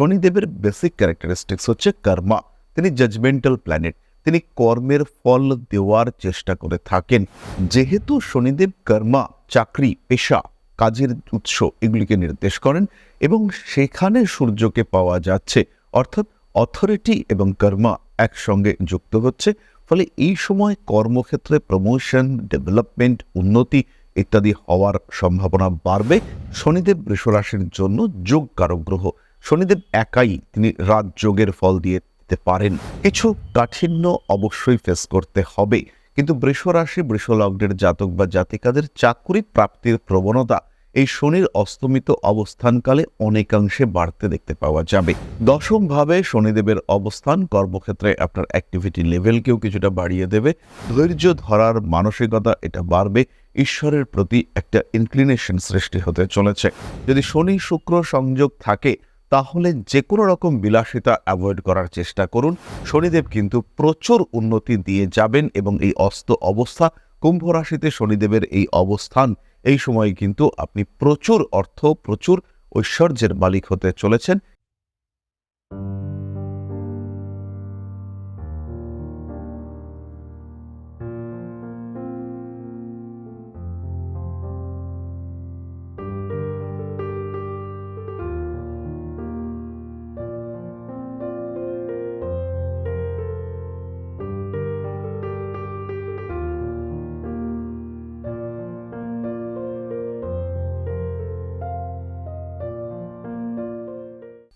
শনিদেবের basic characteristics হচ্ছে কর্মা তিনি জাজমেন্টাল প্ল্যানেট তিনি কর্মের ফল দেওয়ার চেষ্টা করে থাকেন। যেহেতু শনিদেব কর্মা চাকরি, পেশা, কাজের উৎস এগুলিকে নির্দেশ করেন এবং সেখানে সূর্যকে পাওয়া যাচ্ছে, অর্থাৎ অথরিটি এবং কর্মা একসঙ্গে যুক্ত হচ্ছে, ফলে এই সময় কর্মক্ষেত্রে প্রমোশন ডেভেলপমেন্ট উন্নতি ইত্যাদি হওয়ার সম্ভাবনা বাড়বে। শনিদেব বৃষরাশির জন্য যোগ কারক গ্রহ শনিদেব একাই তিনি রাজযোগের ফল দিয়ে দিতে পারেন। কিছু কাঠিন্য অবশ্যই ফেস করতে হবে। কিন্তু বৃষ বৃষরাশি বৃষলগ্নের জাতক বা জাতিকাদের চাকুরি প্রাপ্তির প্রবণতা এই শনির অস্তমিত অবস্থানকালে অনেকাংশে বাড়তে দেখতে পাওয়া যাবে। দশম ভাবে শনিদেবের অবস্থান, কর্মক্ষেত্রে আপনার অ্যাক্টিভিটি লেভেলকেও কিছুটা বাড়িয়ে দেবে। ধৈর্য ধরার মানসিকতা এটা বাড়বে। ঈশ্বরের প্রতি একটা ইনক্লিনেশন সৃষ্টি হতে চলেছে। যদি শনি শুক্র সংযোগ থাকে তাহলে যে কোনো রকম বিলাসিতা অ্যাভয়েড করার চেষ্টা করুন। শনিদেব কিন্তু প্রচুর উন্নতি দিয়ে যাবেন এবং এই অস্ত অবস্থা, কুম্ভ রাশিতে শনিদেবের এই অবস্থান, এই সময়ে কিন্তু আপনি প্রচুর অর্থ, প্রচুর ঐশ্বর্যের মালিক হতে চলেছেন।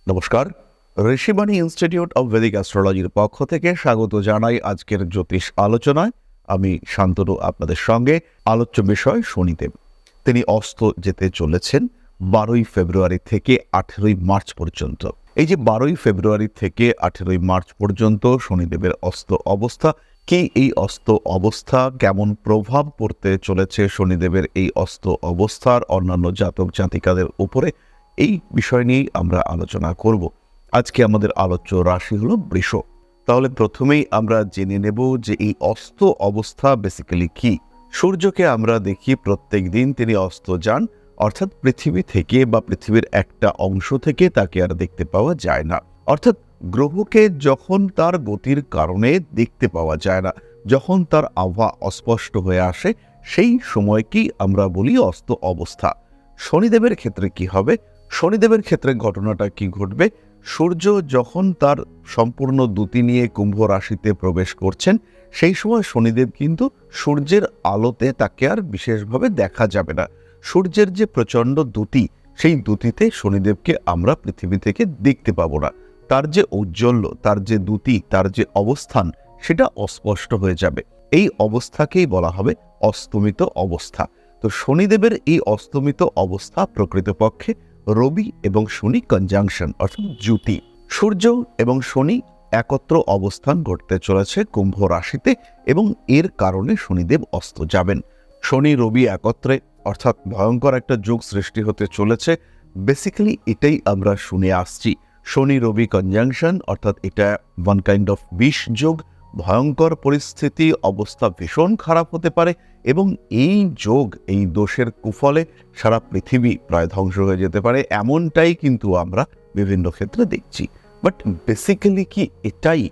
নমস্কার। ঋষিবাণী ইনস্টিটিউট অব ভেদিক অ্যাস্ট্রোলজির পক্ষ থেকে স্বাগত জানাই আজকের জ্যোতিষ আলোচনায়। আমি শান্তনু আপনাদের সঙ্গে। আলোচ্য বিষয় শনিদেব। তিনি অস্ত যেতে চলেছেন বারোই ফেব্রুয়ারি থেকে আঠেরোই মার্চ পর্যন্ত। এই যে বারোই ফেব্রুয়ারি থেকে আঠেরোই মার্চ পর্যন্ত শনিদেবের অস্ত অবস্থা, কি এই অস্ত অবস্থা, কেমন প্রভাব পড়তে চলেছে শনিদেবের এই অস্ত অবস্থার অন্যান্য জাতক জাতিকাদের উপরে? এই বিষয় নিয়েই আমরা আলোচনা করব। আজকে আমাদের আলোচ্য রাশি হলো বৃষ। তাহলে প্রথমেই আমরা জেনে নেব যে এই অস্ত অবস্থা বেসিক্যালি কি। সূর্যকে আমরা দেখি প্রত্যেক দিন তিনি অস্ত যান, অর্থাৎ পৃথিবী থেকে বা পৃথিবীর একটা অংশ থেকে তাকে আর দেখতে পাওয়া যায় না। অর্থাৎ গ্রহকে যখন তার গতির কারণে দেখতে পাওয়া যায় না, যখন তার আভা অস্পষ্ট হয়ে আসে, সেই সময়কেই আমরা বলি অস্ত অবস্থা। শনিদেবের ক্ষেত্রে কি হবে? শনিদেবের ক্ষেত্রে ঘটনাটা কি ঘটবে? সূর্য যখন তার সম্পূর্ণ দ্যুতি নিয়ে কুম্ভ রাশিতে প্রবেশ করছেন, সেই সময় শনিদেব কিন্তু সূর্যের আলোতে তাকে আর বিশেষভাবে দেখা যাবে না। সূর্যের যে প্রচণ্ড দ্যুতি সেই দ্যুতিতে শনিদেবকে আমরা পৃথিবী থেকে দেখতে পাবো না। তার যে ঔজ্জ্বল্য, তার যে দ্যুতি তার যে অবস্থান, সেটা অস্পষ্ট হয়ে যাবে। এই অবস্থাকেই বলা হবে অস্তমিত অবস্থা। তো শনিদেবের এই অস্তমিত অবস্থা প্রকৃতপক্ষে রবি এবং শনি কনজাংশন অর্থাৎ জ্যুতি। সূর্য এবং শনি একত্র অবস্থান করতে চলেছে কুম্ভ রাশিতে এবং এর কারণে শনিদেব অস্ত যাবেন। শনি, রবি একত্রে, অর্থাৎ ভয়ঙ্কর একটা যোগ সৃষ্টি হতে চলেছে। বেসিক্যালি এটাই আমরা শুনে আসছি। শনি, রবি কনজাংশন অর্থাৎ এটা ওয়ান কাইন্ড অফ বিষ যোগ ভয়ঙ্কর পরিস্থিতি, অবস্থা ভীষণ খারাপ হতে পারে এবং এই যোগ, এই দোষের কুফলে সারা পৃথিবী প্রায় ধ্বংস হয়ে যেতে পারে, এমনটাই কিন্তু আমরা বিভিন্ন ক্ষেত্রে দেখছি। বাট বেসিক্যালি কি এটাই?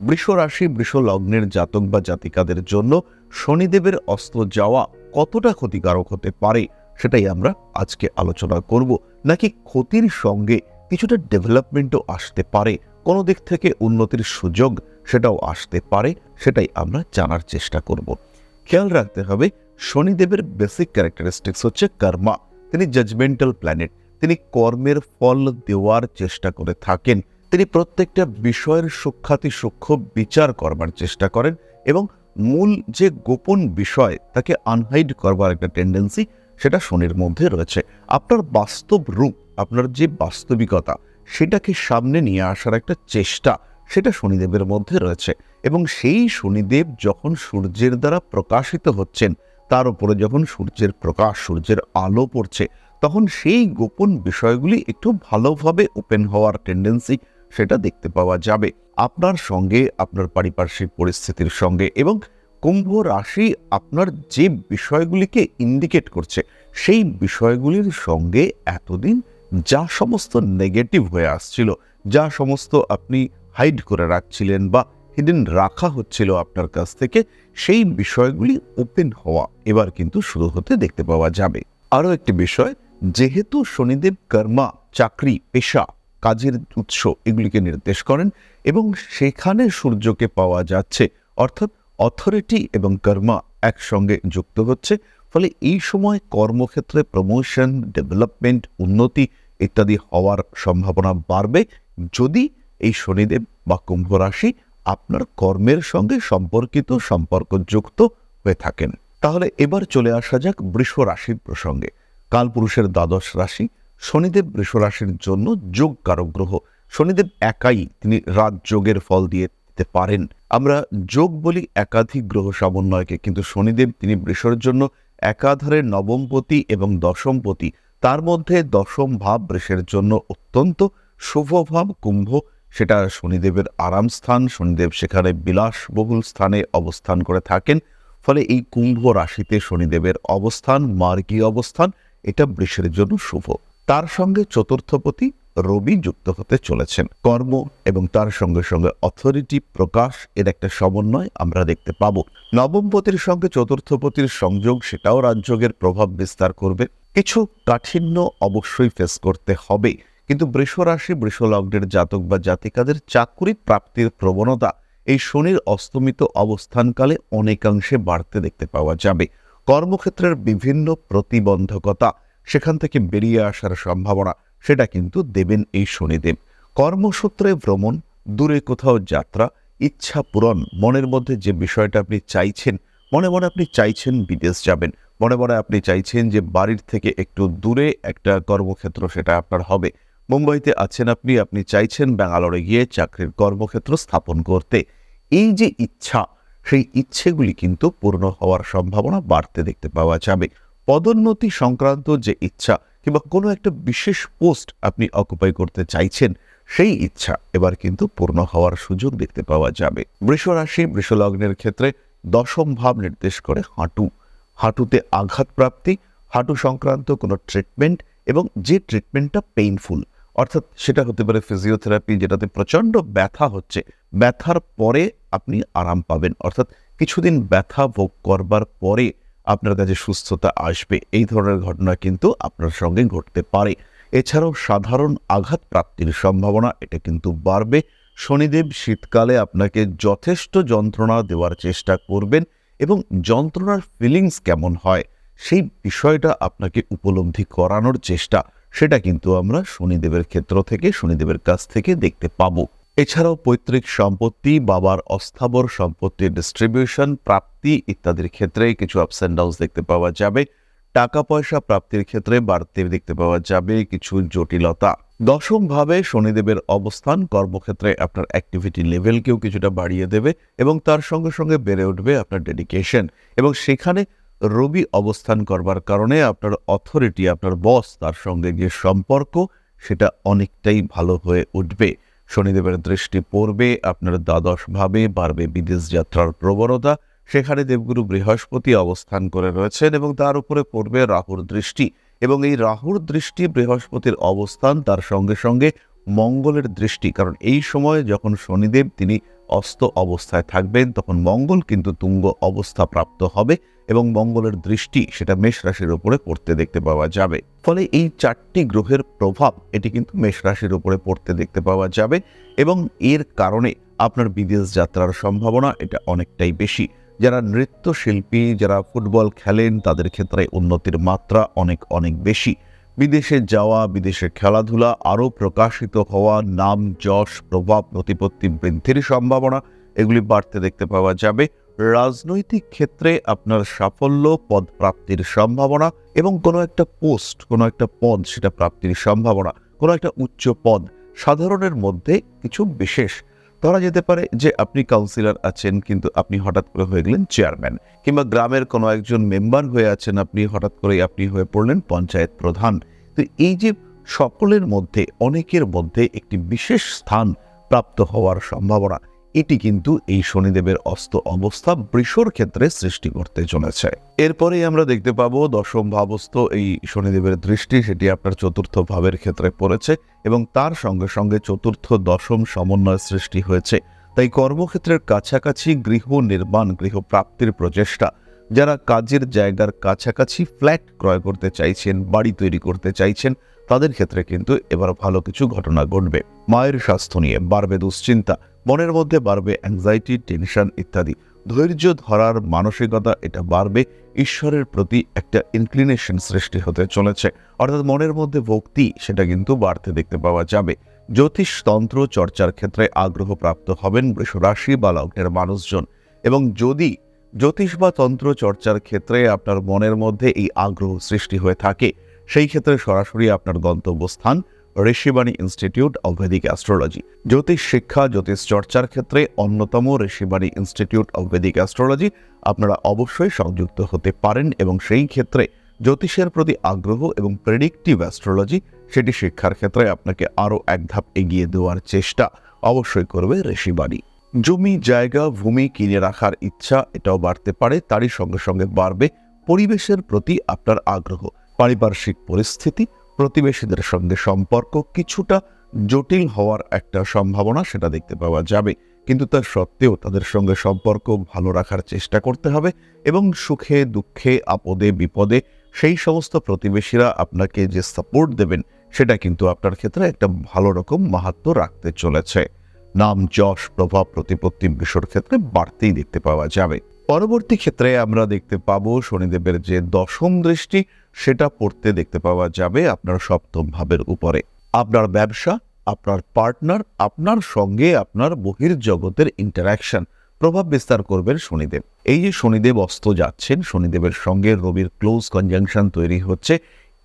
বৃষ রাশি, বৃষ লগ্নের জাতক বা জাতিকাদের জন্য শনিদেবের অস্ত্র যাওয়া কতটা ক্ষতিকারক হতে পারে সেটাই আমরা আজকে আলোচনা করব। নাকি ক্ষতির সঙ্গে কিছুটা ডেভেলপমেন্টও আসতে পারে? কোনো দিক থেকে উন্নতির সুযোগ সেটাও আসতে পারে, সেটাই আমরা জানার চেষ্টা করব। খেয়াল রাখতে হবে, শনিদেবের বেসিক ক্যারেক্টারিস্টিক্স হচ্ছে কর্মা তিনি জাজমেন্টাল প্ল্যানেট তিনি কর্মের ফল দেওয়ার চেষ্টা করে থাকেন। তিনি প্রত্যেকটা বিষয়ের সূক্ষাতি সূক্ষ্ম বিচার করবার চেষ্টা করেন এবং মূল যে গোপন বিষয় তাকে আনহাইড করবার একটা টেন্ডেন্সি সেটা শনির মধ্যে রয়েছে। আপনার বাস্তব রূপ, আপনার যে বাস্তবিকতা সেটাকে সামনে নিয়ে আসার একটা চেষ্টা সেটা শনিদেবের মধ্যে রয়েছে এবং সেই শনিদেব যখন সূর্যের দ্বারা প্রকাশিত হচ্ছেন, তার উপরে যখন সূর্যের প্রকাশ, সূর্যের আলো পড়ছে, তখন সেই গোপন বিষয়গুলি একটু ভালোভাবে ওপেন হওয়ার টেন্ডেন্সি সেটা দেখতে পাওয়া যাবে। আপনার সঙ্গে, আপনার পারিপার্শ্বিক পরিস্থিতির সঙ্গে এবং কুম্ভ রাশি আপনার যে বিষয়গুলিকে ইন্ডিকেট করছে, সেই বিষয়গুলির সঙ্গে এতদিন যা সমস্ত নেগেটিভ হয়ে আসছিল, যা সমস্ত আপনি হাইড করে রাখছিলেন বা হিডেন রাখা হচ্ছিল আপনার কাছ থেকে, সেই বিষয়গুলি ওপেন হওয়া এবার কিন্তু শুরু হতে দেখতে পাওয়া যাবে। আরও একটি বিষয়, যেহেতু শনিদেব কর্মা, চাকরি, পেশা, কাজের উৎস এগুলিকে নির্দেশ করেন এবং সেখানে সূর্যকে পাওয়া যাচ্ছে, অর্থাৎ অথরিটি এবং কর্মা একসঙ্গে যুক্ত হচ্ছে, ফলে এই সময় কর্মক্ষেত্রে প্রমোশন ডেভেলপমেন্ট উন্নতি ইত্যাদি হওয়ার সম্ভাবনা বাড়বে। যদি এই শনিদেব বা কুম্ভ রাশি আপনার কর্মের সঙ্গে সম্পর্কিত, সম্পর্কযুক্ত হয়ে থাকেন। তাহলে এবার চলে আসা যাক বৃষ রাশির প্রসঙ্গে। কালপুরুষের দ্বাদশ রাশি, শনিদেব বৃষ রাশির জন্য যোগ কারক গ্রহ। শনিদেব একাই, তিনি রাজযোগের ফল দিয়ে দিতে পারেন। আমরা যোগ বলি একাধিক গ্রহ সমন্বয়কে, কিন্তু শনিদেব তিনি বৃষর জন্য একাধারে নবমপতি এবং দশমপতি। তার মধ্যে দশম ভাব বৃষের জন্য অত্যন্ত শুভ ভাব, কুম্ভ সেটা শনিদেবের আরাম স্থান, শনিদেব সেখানে বিলাসবহুল স্থানে অবস্থান করে থাকেন। ফলে এই কুম্ভ রাশিতে শনিদেবের অবস্থান মার্গী অবস্থান, এটা বৃষের জন্য শুভ। তার সঙ্গে চতুর্থপতি রবি যুক্ত হতে চলেছেন। কর্ম এবং তার সঙ্গে সঙ্গে অথরিটি প্রকাশ এর একটা সমন্বয় আমরা দেখতে পাব। নবমপতির সঙ্গে চতুর্থপতির সংযোগ, সেটাও রাজযোগের প্রভাব বিস্তার করবে। কিছু কাঠিন্য অবশ্যই ফেস করতে হবে। কিন্তু বৃষ রাশি, বৃষ লগ্নের জাতক বা জাতিকাদের চাকুরি প্রাপ্তির প্রবণতা এই শনির অস্তমিত অবস্থানকালে অনেকাংশে বাড়তে দেখতে পাওয়া যাবে। কর্মক্ষেত্রের বিভিন্ন প্রতিবন্ধকতা সেখান থেকে বেরিয়ে আসার সম্ভাবনা, সেটা কিন্তু দেবেন এই শনিদেব। কর্মসূত্রে ভ্রমণ, দূরে কোথাও যাত্রা, ইচ্ছা পূরণ, মনের মধ্যে যে বিষয়টা আপনি চাইছেন, মনে মনে আপনি চাইছেন বিদেশ যাবেন, মনে মনে আপনি চাইছেন যে বাড়ির থেকে একটু দূরে একটা কর্মক্ষেত্র সেটা আপনার হবে। মুম্বাইতে আছেন আপনি আপনি চাইছেন ব্যাঙ্গালোরে গিয়ে চাকরির কর্মক্ষেত্র স্থাপন করতে। এই যে ইচ্ছা, সেই ইচ্ছেগুলি কিন্তু পূর্ণ হওয়ার সম্ভাবনা বাড়তে দেখতে পাওয়া যাবে। পদোন্নতি সংক্রান্ত যে ইচ্ছা কিংবা কোনো একটা বিশেষ পোস্ট আপনি অকুপাই করতে চাইছেন, সেই ইচ্ছা এবার কিন্তু পূর্ণ হওয়ার সুযোগ দেখতে পাওয়া যাবে। বৃষ রাশি বৃষলগ্নের ক্ষেত্রে দশম ভাব নির্দেশ করে হাঁটু। হাঁটুতে আঘাত প্রাপ্তি, হাঁটু সংক্রান্ত কোনো ট্রিটমেন্ট এবং যে ট্রিটমেন্টটা পেইনফুল অর্থাৎ সেটা হতে পারে ফিজিওথেরাপি যেটাতে প্রচণ্ড ব্যথা হচ্ছে। ব্যথার পরে আপনি আরাম পাবেন। অর্থাৎ কিছুদিন ব্যথা ভোগ করবার পরে আপনার কাছে সুস্থতা আসবে। এই ধরনের ঘটনা কিন্তু আপনার সঙ্গে ঘটতে পারে। এছাড়াও সাধারণ আঘাত প্রাপ্তির সম্ভাবনা, এটা কিন্তু বাড়বে। শনিদেব শীতকালে আপনাকে যথেষ্ট যন্ত্রণা দেওয়ার চেষ্টা করবেন এবং যন্ত্রণার ফিলিংস কেমন হয় সেই বিষয়টা আপনাকে উপলব্ধি করানোর চেষ্টা। সেটা কিন্তু আমরা শনিদেবের ক্ষেত্র থেকে, শনিদেবের কাছ থেকে দেখতে পাবো। এছাড়াও পৈতৃক সম্পত্তি, বাবার অস্থাবর সম্পত্তির ডিস্ট্রিবিউশন প্রাপ্তি ইত্যাদির ক্ষেত্রে কিছু আপস অ্যান্ড ডাউনস দেখতে পাওয়া যাবে। টাকা পয়সা প্রাপ্তির ক্ষেত্রে বাড়তে দেখতে পাওয়া যাবে কিছু জটিলতা। দশম ভাবে শনিদেবের অবস্থান, কর্মক্ষেত্রে আপনার অ্যাক্টিভিটি লেভেলকেও কিছুটা বাড়িয়ে দেবে এবং তার সঙ্গে সঙ্গে বেড়ে উঠবে আপনার ডেডিকেশন এবং সেখানে রবি অবস্থান করবার কারণে আপনার অথরিটি আপনার বস তার সঙ্গে যে সম্পর্ক, সেটা অনেকটাই ভালো হয়ে উঠবে। শনিদেবের দৃষ্টি পড়বে, আপনার দ্বাদশ ভাবে বাড়বে বিদেশ যাত্রার প্রবণতা। সেখানে দেবগুরু বৃহস্পতি অবস্থান করে রয়েছেন এবং তার উপরে পড়বে রাহুর দৃষ্টি। এবং এই রাহুর দৃষ্টি, বৃহস্পতির অবস্থান তার সঙ্গে সঙ্গে মঙ্গলের দৃষ্টি। কারণ এই সময় যখন শনিদেব তিনি অস্ত অবস্থায় থাকবেন, তখন মঙ্গল কিন্তু তুঙ্গ অবস্থা প্রাপ্ত হবে। এবং মঙ্গলের দৃষ্টি সেটা মেষ রাশির উপরে পড়তে দেখতে পাওয়া যাবে। ফলে এই চারটি গ্রহের প্রভাব এটি কিন্তু মেষ রাশির উপরে পড়তে দেখতে পাওয়া যাবে এবং এর কারণে আপনার বিদেশ যাত্রার সম্ভাবনা এটা অনেকটাই বেশি। যারা নৃত্যশিল্পী, যারা ফুটবল খেলেন, তাদের ক্ষেত্রে উন্নতির মাত্রা অনেক অনেক বেশি। বিদেশে যাওয়া, বিদেশে খেলাধুলা, আরও প্রকাশিত হওয়া, নাম, যশ, প্রভাব প্রতিপত্তি বৃদ্ধির সম্ভাবনা, এগুলি বাড়তে দেখতে পাওয়া যাবে। রাজনৈতিক ক্ষেত্রে আপনার সাফল্য, পদ প্রাপ্তির সম্ভাবনা এবং কোনো একটা পোস্ট, কোনো একটা পদ সেটা প্রাপ্তির সম্ভাবনা, কোনো একটা উচ্চ পদ সাধারণের মধ্যে কিছু বিশেষ। ধরা যেতে পারে যে আপনি কাউন্সিলর আছেন কিন্তু আপনি হঠাৎ করে হয়ে গেলেন চেয়ারম্যান কিংবা গ্রামের কোনো একজন মেম্বার হয়ে আছেন আপনি হঠাৎ করে আপনি হয়ে পড়লেন পঞ্চায়েত প্রধান। তো এই যে সকলের মধ্যে, অনেকের মধ্যে একটি বিশেষ স্থান প্রাপ্ত হওয়ার সম্ভাবনা এটি কিন্তু এই শনিদেবের অস্ত অবস্থা বৃষর ক্ষেত্রে সৃষ্টি করতে চলেছে। এরপরে আমরা দেখতে পাবো দশম ভাবস্থ এই শনিদেবের দৃষ্টি, সেটি আপনার চতুর্থ ভাবের ক্ষেত্রে পড়েছে এবং তার সঙ্গে সঙ্গে চতুর্থ দশম সমন্বয় সৃষ্টি হয়েছে। তাই কর্মক্ষেত্রের কাছাকাছি গৃহ নির্মাণ, গৃহ প্রাপ্তির প্রচেষ্টা, যারা কাজের জায়গার কাছাকাছি ফ্ল্যাট ক্রয় করতে চাইছেন, বাড়ি তৈরি করতে চাইছেন, তাদের ক্ষেত্রে কিন্তু এবার ভালো কিছু ঘটনা ঘটবে। মায়ের স্বাস্থ্য নিয়ে বাড়বে দুশ্চিন্তা। মনের মধ্যে বাড়বে অ্যাংজাইটি টেনশন ইত্যাদি। ধৈর্য ধরার মানসিকতা এটা বাড়বে, ঈশ্বরের প্রতি একটা ইনক্লিনেশন সৃষ্টি হতে চলেছে। অর্থাৎ মনের মধ্যে ভক্তি, সেটা কিন্তু বাড়তে দেখতে পাওয়া যাবে। জ্যোতিষতন্ত্র চর্চার ক্ষেত্রে আগ্রহ প্রাপ্ত হবেন বৃষরাশি বা লগ্নের মানুষজন। এবং যদি জ্যোতিষ বা তন্ত্র চর্চার ক্ষেত্রে আপনার মনের মধ্যে এই আগ্রহ সৃষ্টি হয়ে থাকে, সেই ক্ষেত্রে সরাসরি আপনার গন্তব্যস্থান Rishibani institute of Vedic astrology জ্যোতিষ শিক্ষা, জ্যোতিষ চর্চার ক্ষেত্রে অন্যতম Rishibani institute of Vedic astrology আপনারা অবশ্যই সংযুক্ত হতে পারেন এবং সেই ক্ষেত্রে জ্যোতিষের প্রতি আগ্রহ এবং প্রেডিক্টিভ অ্যাস্ট্রোলজি সেটি শিক্ষার ক্ষেত্রে আপনাকে আরও এক ধাপ এগিয়ে দেওয়ার চেষ্টা অবশ্যই করবে ঋষিবাণী। জমি, জায়গা, ভূমি কিনে রাখার ইচ্ছা, এটাও বাড়তে পারে, তারই সঙ্গে সঙ্গে বাড়বে পরিবেশের প্রতি আপনার আগ্রহ। পারিপার্শ্বিক পরিস্থিতি প্রতিবেশীদের সঙ্গে সম্পর্ক কিছুটা জটিল হওয়ার একটা সম্ভাবনা সেটা দেখতে পাওয়া যাবে। কিন্তু তার সত্ত্বেও তাদের সঙ্গে সম্পর্ক ভালো রাখার চেষ্টা করতে হবে এবং সুখে, দুঃখে, আপদে, বিপদে সেই সমস্ত প্রতিবেশীরা আপনাকে যে সাপোর্ট দেবেন সেটা কিন্তু আপনার ক্ষেত্রে একটা ভালো রকম মাহাত্ম রাখতে চলেছে। নাম, যশ, প্রভাব, প্রতিপত্তি বিষয়ের ক্ষেত্রে বাড়তেই দেখতে পাওয়া যাবে। পরবর্তী ক্ষেত্রে আমরা দেখতে পাবো শনিদেবের যে দশম দৃষ্টি, সেটা পড়তে দেখতে পাওয়া যাবে আপনার সপ্তম ভাবের উপরে। আপনার ব্যবসা, আপনার পার্টনার, আপনার সঙ্গে আপনার বহির্জগতের ইন্টারাকশন প্রভাব বিস্তার করবেন শনিদেব। এই যে শনিদেব অস্ত যাচ্ছেন, শনিদেবের সঙ্গে রবির ক্লোজ কনজাংশন তৈরি হচ্ছে,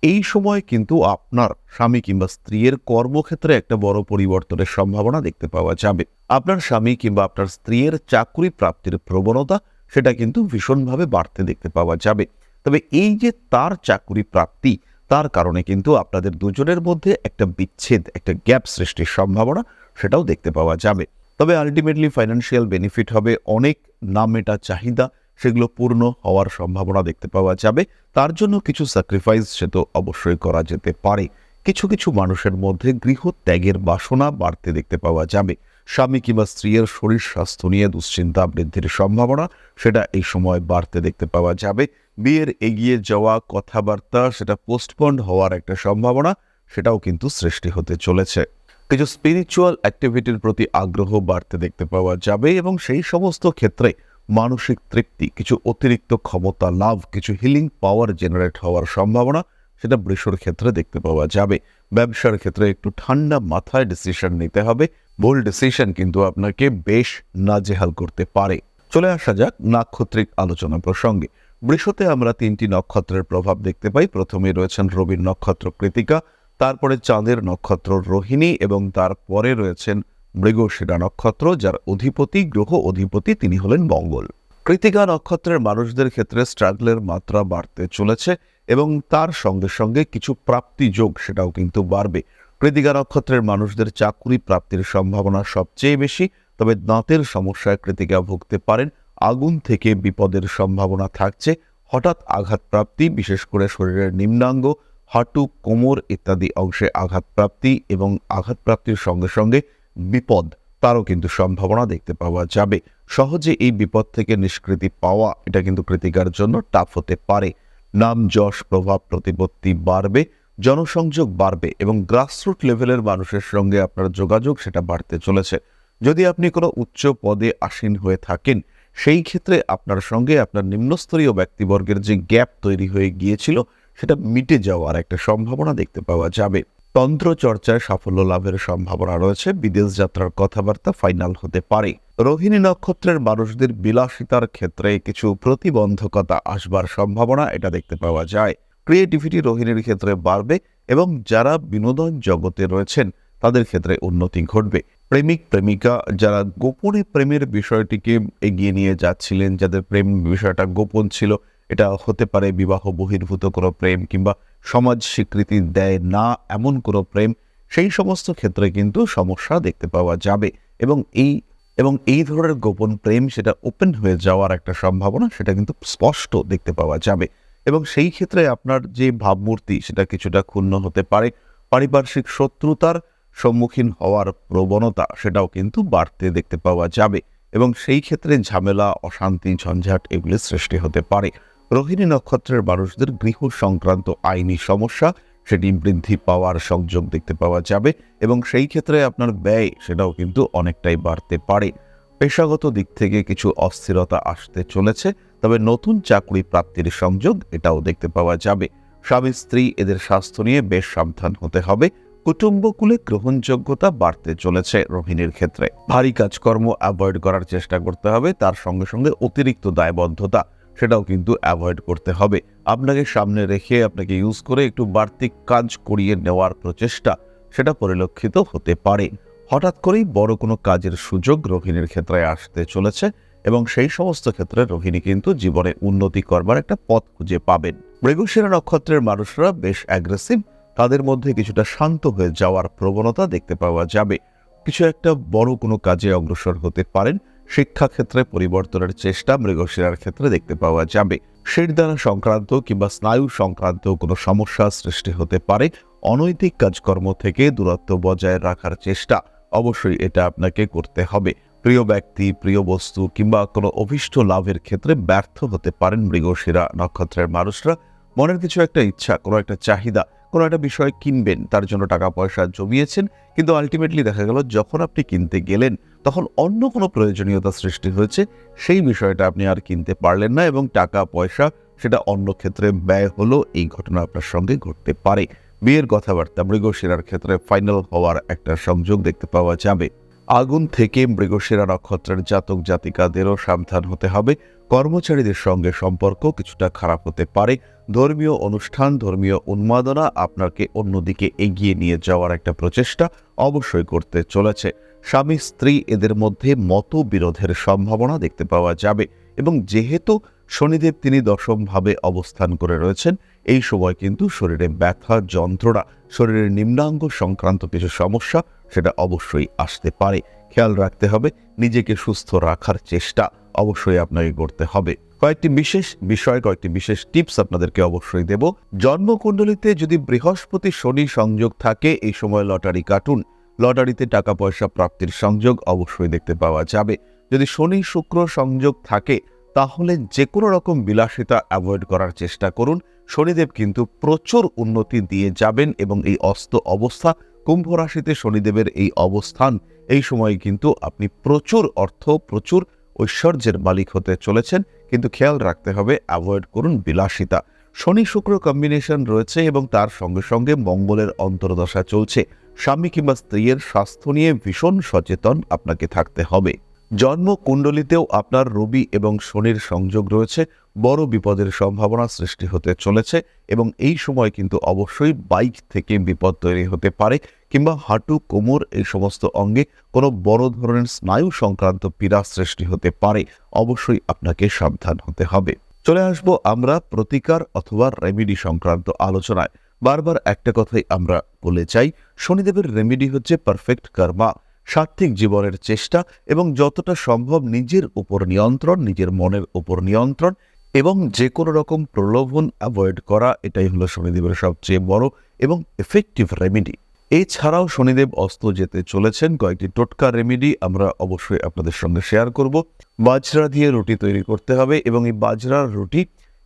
এই সময় কিন্তু আপনার স্বামী কিংবা স্ত্রীর কর্মক্ষেত্রে একটা বড় পরিবর্তনের সম্ভাবনা দেখতে পাওয়া যাবে। আপনার স্বামী কিংবা আপনার স্ত্রীর চাকরি প্রাপ্তির প্রবণতা সেটা কিন্তু ভীষণভাবে বাড়তে দেখতে পাওয়া যাবে। তবে এই যে তার চাকরি প্রাপ্তি, তার কারণে কিন্তু আপনাদের দুজনের মধ্যে একটা বিচ্ছেদ, একটা গ্যাপ সৃষ্টির সম্ভাবনা সেটাও দেখতে পাওয়া যাবে। তবে আলটিমেটলি ফাইন্যান্সিয়াল বেনিফিট হবে, অনেক নাম এটা চাহিদা সেগুলো পূর্ণ হওয়ার সম্ভাবনা দেখতে পাওয়া যাবে। তার জন্য কিছু স্যাক্রিফাইস সে তো অবশ্যই করা যেতে পারে। কিছু কিছু মানুষের মধ্যে গৃহ ত্যাগের বাসনা বাড়তে দেখতে পাওয়া যাবে। স্বামী কিংবা স্ত্রীর শরীর স্বাস্থ্য নিয়ে দুশ্চিন্তা বৃদ্ধির সম্ভাবনা, সেটা এই সময় বাড়তে দেখতে পাওয়া যাবে। বিয়ের এগিয়ে যাওয়া, কথাবার্তা, সেটা পোস্টপন্ড হওয়ার একটা সম্ভাবনা, সেটাও কিন্তু সৃষ্টি হতে চলেছে। কিছু স্পিরিচুয়াল অ্যাক্টিভিটির প্রতি আগ্রহ বাড়তে দেখতে পাওয়া যাবে এবং সেই সমস্ত ক্ষেত্রে মানসিক তৃপ্তি, কিছু অতিরিক্ত ক্ষমতা, লাভ, কিছু হিলিং পাওয়ার জেনারেট হওয়ার সম্ভাবনা, সেটা বৃষর ক্ষেত্রে দেখতে পাওয়া যাবে। ব্যবসার ক্ষেত্রে একটু ঠান্ডা মাথায় ডিসিশন নিতে হবে। ভুল ডিসিশন কিন্তু আপনাকে বেশ নাজেহাল করতে পারে। চলে আসা যাক নাক্ষত্রিক আলোচনা প্রসঙ্গে। বৃষতে আমরা তিনটি নক্ষত্রের প্রভাব দেখতে পাই। প্রথমে রয়েছেন রবির নক্ষত্র কৃতিকা, তারপরে চাঁদের নক্ষত্র রোহিণী এবং তারপরে রয়েছেন মৃগশিরা নক্ষত্র, যার অধিপতি, গ্রহ অধিপতি তিনি হলেন মঙ্গল। কৃতিকা নক্ষত্রের মানুষদের ক্ষেত্রে স্ট্রাগলের মাত্রা বাড়তে চলেছে। এবং তার সঙ্গে সঙ্গে কিছু প্রাপ্তি যোগ সেটাও কিন্তু বাড়বে। কৃতিকা নক্ষত্রের মানুষদের চাকুরি প্রাপ্তির সম্ভাবনা সবচেয়ে বেশি, তবে দাঁতের সমস্যায় কৃতিকা ভুগতে পারেন, আগুন থেকে বিপদের সম্ভাবনা থাকছে, হঠাৎ আঘাতপ্রাপ্তি বিশেষ করে শরীরের নিম্নাঙ্গ, হাঁটু, কোমর ইত্যাদি অংশে আঘাতপ্রাপ্তি এবং আঘাতপ্রাপ্তির সঙ্গে সঙ্গে বিপদ, তারও কিন্তু সম্ভাবনা দেখতে পাওয়া যাবে। সহজে এই বিপদ থেকে নিষ্কৃতি পাওয়া, এটা কিন্তু কৃতিকার জন্য টাফ হতে পারে। নাম যশ প্রভাব প্রতিপত্তি বাড়বে, জনসংযোগ বাড়বে এবং গ্রাসরুট লেভেলের মানুষের সঙ্গে আপনার যোগাযোগ সেটা বাড়তে চলেছে। যদি আপনি কোনো উচ্চ পদে আসীন হয়ে থাকেন, সেই ক্ষেত্রে আপনার সঙ্গে আপনার নিম্নস্তরীয় ব্যক্তিবর্গের যে গ্যাপ তৈরি হয়ে গিয়েছিল, সেটা মিটে যাওয়ার একটা সম্ভাবনা দেখতে পাওয়া যাবে। তন্ত্র চর্চায় সাফল্য লাভের সম্ভাবনা রয়েছে। বিদেশ যাত্রার কথাবার্তা ফাইনাল হতে পারে। রোহিণী নক্ষত্রের মানুষদের বিলাসিতার ক্ষেত্রে কিছু প্রতিবন্ধকতা আসবার সম্ভাবনা এটা দেখতে পাওয়া যায়। ক্রিয়েটিভিটি রোহিণীর ক্ষেত্রে বাড়বে এবং যারা বিনোদন জগতে রয়েছেন, তাদের ক্ষেত্রে উন্নতি ঘটবে। প্রেমিক, প্রেমিকা যারা গোপনে প্রেমের বিষয়টিকে এগিয়ে নিয়ে যাচ্ছিলেন, যাদের প্রেম বিষয়টা গোপন ছিল, এটা হতে পারে বিবাহ বহির্ভূত কোনো প্রেম কিংবা সমাজ স্বীকৃতি দেয় না এমন কোনো প্রেম, সেই সমস্ত ক্ষেত্রে কিন্তু সমস্যা দেখতে পাওয়া যাবে। এবং এই এবং এই ধরনের গোপন প্রেম সেটা ওপেন হয়ে যাওয়ার একটা সম্ভাবনা সেটা কিন্তু স্পষ্ট দেখতে পাওয়া যাবে। এবং সেই ক্ষেত্রে আপনার যে ভাবমূর্তি সেটা কিছুটা ক্ষুণ্ণ হতে পারে। পারিপার্শ্বিক শত্রুতার সম্মুখীন হওয়ার প্রবণতা সেটাও কিন্তু বাড়তে দেখতে পাওয়া যাবে। এবং সেই ক্ষেত্রে ঝামেলা, অশান্তি, ঝঞ্ঝাট এগুলি সৃষ্টি হতে পারে। রোহিণী নক্ষত্রের মানুষদের গৃহ সংক্রান্ত আইনি সমস্যা, সেটি বৃদ্ধি পাওয়ার সংযোগ দেখতে পাওয়া যাবে এবং সেই ক্ষেত্রে আপনার ব্যয় সেটাও কিন্তু অনেকটাই বাড়তে পারে। পেশাগত দিক থেকে কিছু অস্থিরতা আসতে চলেছে, তবে নতুন চাকরি প্রাপ্তির সংযোগ এটাও দেখতে পাওয়া যাবে। স্বামী, স্ত্রী এদের স্বাস্থ্য নিয়ে বেশ সাবধান হতে হবে। কুটুম্বকুলে গ্রহণযোগ্যতা বাড়তে চলেছে রোহিণীর ক্ষেত্রে। ভারী কাজকর্ম অ্যাভয়েড করার চেষ্টা করতে হবে, তার সঙ্গে সঙ্গে অতিরিক্ত দায়বদ্ধতা। সেটাও কিন্তু অ্যাভয়েড করতে হবে। আপনাকে সামনে রেখে আপনাকে ইউজ করে একটু বাড়তি কাজ করিয়ে নেওয়ার প্রচেষ্টা, সেটা পরিলক্ষিত হতে পারে। হঠাৎ করেই বড় কোনো কাজের সুযোগ রোহিণীর ক্ষেত্রে আসতে চলেছে এবং সেই সমস্ত ক্ষেত্রে রোহিণী কিন্তু জীবনে উন্নতি করবার একটা পথ খুঁজে পাবেন। মৃগশিরা নক্ষত্রের মানুষরা বেশ অ্যাগ্রেসিভ তাদের মধ্যে কিছুটা শান্ত হয়ে যাওয়ার প্রবণতা দেখতে পাওয়া যাবে। কিছু একটা বড় কোনো কাজে অগ্রসর হতে পারেন শিক্ষাক্ষেত্রে পরিবর্তনের চেষ্টা মৃগশিরার ক্ষেত্রে দেখতে পাওয়া যাবে। শিরদানা সংক্রান্ত কিংবা স্নায়ু সংক্রান্ত কোনো সমস্যা সৃষ্টি হতে পারে। অনৈতিক কাজকর্ম থেকে দূরত্ব বজায় রাখার চেষ্টা অবশ্যই এটা আপনাকে করতে হবে। প্রিয় ব্যক্তি, প্রিয় বস্তু কিংবা কোনো অভিষ্ট লাভের ক্ষেত্রে ব্যর্থ হতে পারেন মৃগশিরা নক্ষত্রের মানুষরা। মনের কিছু একটা ইচ্ছা, কোনো একটা চাহিদা, কোনো একটা বিষয় কিনবেন, তার জন্য টাকা পয়সা জমিয়েছেন, কিন্তু আলটিমেটলি দেখা গেল যখন আপনি কিনতে গেলেন তখন অন্য কোনো প্রয়োজনীয়তা সৃষ্টি হয়েছে, সেই বিষয়টা আপনি আর কিনতে পারলেন না এবং টাকা, পয়সা সেটা অন্য ক্ষেত্রে ব্যয় হলো এই ঘটনা আপনার সঙ্গে ঘটতে পারে। বিয়ের কথাবার্তা, মৃগশিরার ক্ষেত্রে ফাইনাল হওয়ার একটা সংযোগ দেখতে পাওয়া যাবে। আগুন থেকে মৃগশিরা নক্ষত্রের জাতক জাতিকাদেরও সাবধান হতে হবে। কর্মচারীদের সঙ্গে সম্পর্ক কিছুটা খারাপ হতে পারে। ধর্মীয় অনুষ্ঠান, ধর্মীয় উন্মাদনা আপনাকে অন্যদিকে এগিয়ে নিয়ে যাওয়ার একটা প্রচেষ্টা অবশ্যই করতে চলেছে। স্বামী, স্ত্রী এদের মধ্যে মতবিরোধের সম্ভাবনা দেখতে পাওয়া যাবে এবং যেহেতু শনিদেব তিনি দশমভাবে অবস্থান করে রয়েছেন, এই সময় কিন্তু শরীরে ব্যথা, যন্ত্রণা, শরীরের নিম্নাঙ্গ সংক্রান্ত কিছু সমস্যা সেটা অবশ্যই আসতে পারে। খেয়াল রাখতে হবে, নিজেকে সুস্থ রাখার চেষ্টা। অবশ্যই আপনাকে করতে হবে। কয়েকটি বিশেষ বিষয়, কয়েকটি বিশেষ টিপস আপনাদেরকে অবশ্যই দেব। জন্মকুণ্ডলিতে যদি বৃহস্পতি শনি সংযোগ থাকে, এই সময় লটারি কাটুন। লটারিতে টাকা পয়সা প্রাপ্তির সংযোগ অবশ্যই দেখতে পাওয়া যাবে। যদি শনি শুক্র সংযোগ থাকে, তাহলে যে কোনো রকম বিলাসিতা অ্যাভয়েড করার চেষ্টা করুন। শনিদেব কিন্তু প্রচুর উন্নতি দিয়ে যাবেন এবং এই অস্ত অবস্থা, কুম্ভ রাশিতে শনিদেবের এই অবস্থান, এই সময় কিন্তু আপনি প্রচুর অর্থ, প্রচুর ঐশ্বর্যের মালিক হতে চলেছেন, কিন্তু খেয়াল রাখতে হবে, অ্যাভয়েড করুন বিলাসিতা। শনি শুক্র কম্বিনেশন রয়েছে এবং তার সঙ্গে সঙ্গে মঙ্গলের অন্তর্দশা চলছে। স্বামী কিংবা স্ত্রীর স্বাস্থ্য নিয়ে ভীষণ সচেতন আপনাকে থাকতে হবে। জন্ম কুণ্ডলিতেও আপনার রবি এবং শনির সংযোগ রয়েছে, বড় বিপদের সম্ভাবনা সৃষ্টি হতে চলেছে এবং এই সময় কিন্তু অবশ্যই বাইক থেকে বিপদ তৈরি হতে পারে কিংবা হাঁটু, কোমর এই সমস্ত অঙ্গে কোনো বড় ধরনের স্নায়ু সংক্রান্ত পীড়া সৃষ্টি হতে পারে। অবশ্যই আপনাকে সাবধান হতে হবে। চলে আসব আমরা প্রতিকার অথবা রেমিডি সংক্রান্ত আলোচনায়। বারবার একটা কথাই আমরা বলে চাই শনিদেবের রেমিডি হচ্ছে পারফেক্ট কর্মা। সাত্ত্বিক জীবনের চেষ্টা এবং যতটা সম্ভব নিজের উপর নিয়ন্ত্রণ, নিজের মনের উপর নিয়ন্ত্রণ এবং যে কোনো রকম প্রলোভন অ্যাভয়েড করা, এটাই হলো শনিদেবের সবচেয়ে বড় এবং এফেক্টিভ রেমিডি এছাড়াও শনিদেব অস্ত যেতে চলেছেন, কয়েকটি টোটকা রেমিডি আমরা অবশ্যই আপনাদের সঙ্গে শেয়ার করব। বাজরা দিয়ে রুটি তৈরি করতে হবে এবং এই বাজরার রুটি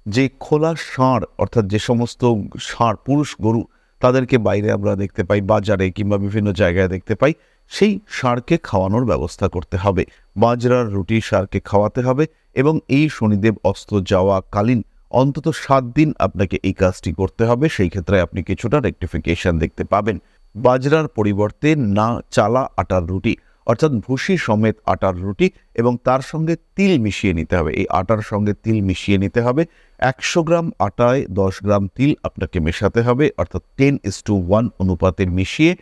যে খোলা ষাঁড় অর্থাৎ যে সমস্ত ষাঁড় পুরুষ গরু, তাদেরকে বাইরে আমরা দেখতে পাই, বাজারে কিংবা বিভিন্ন জায়গায় দেখতে পাই সেই ষাঁড়কে খাওয়ানোর ব্যবস্থা করতে হবে। বাজরার রুটি ষাঁড়কে খাওয়াতে হবে এবং এই শনিদেব অস্ত যাওয়া কালীন অন্তত সাত দিন আপনাকে এই কাজটি করতে হবে। সেই ক্ষেত্রে আপনি কিছুটা রেকটিফিকেশন দেখতে পাবেন। বাজরার পরিবর্তে না চালা আটার রুটি, অর্থাৎ ভুসি সমেত আটার রুটি এবং তার সঙ্গে তিল মিশিয়ে নিতে হবে। এই আটার সঙ্গে তিল মিশিয়ে নিতে হবে। একশো গ্রাম আটায় দশ গ্রাম তিল আপনাকে মেশাতে হবে, অর্থাৎ টেন ইস টু ওয়ান অনুপাতে মিশিয়ে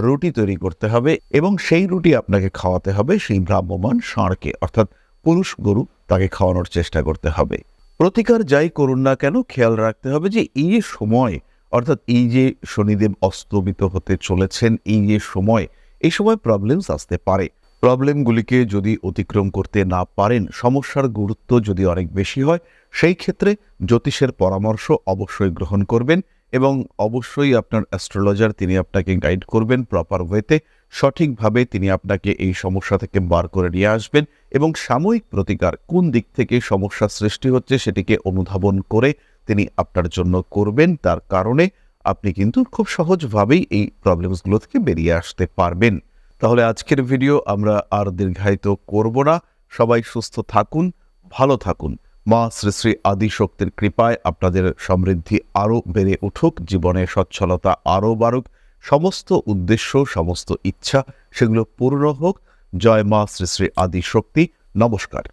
রুটি তৈরি করতে হবে এবং সেই রুটি আপনাকে খাওয়াতে হবে সেই ভ্রাম্যমান ষাঁড়কে, অর্থাৎ পুরুষ গরু তাকে খাওয়ানোর চেষ্টা করতে হবে। প্রতিকার যাই করুন না কেন, খেয়াল রাখতে হবে যে এই যে সময়, অর্থাৎ এই যে শনিদেব অস্তমিত হতে চলেছেন, এই যে সময়, এই সময় প্রবলেমস আসতে পারে। প্রবলেমগুলিকে যদি অতিক্রম করতে না পারেন, সমস্যার গুরুত্ব যদি অনেক বেশি হয়, সেই ক্ষেত্রে জ্যোতিষের পরামর্শ অবশ্যই গ্রহণ করবেন। এবং অবশ্যই আপনার অ্যাস্ট্রোলজার তিনি আপনাকে গাইড করবেন প্রপার ওয়েতে সঠিকভাবে তিনি আপনাকে এই সমস্যা থেকে বার করে নিয়ে আসবেন এবং সাময়িক প্রতিকার কোন দিক থেকে সমস্যা সৃষ্টি হচ্ছে সেটিকে অনুধাবন করে তিনি আপনার জন্য করবেন। তার কারণে আপনি কিন্তু খুব সহজভাবেই এই প্রবলেমসগুলো থেকে বেরিয়ে আসতে পারবেন। তাহলে আজকের ভিডিও আমরা আর দীর্ঘায়িত করব না। সবাই সুস্থ থাকুন, ভালো থাকুন। মা শ্রী শ্রী আদি শক্তির কৃপায় আপনাদের সমৃদ্ধি আরও বেড়ে উঠুক, জীবনে সচ্ছলতা আরও বাড়ুক, সমস্ত উদ্দেশ্য, সমস্ত ইচ্ছা সেগুলো পূর্ণ হোক। জয় মা শ্রী শ্রী আদি শক্তি নমস্কার।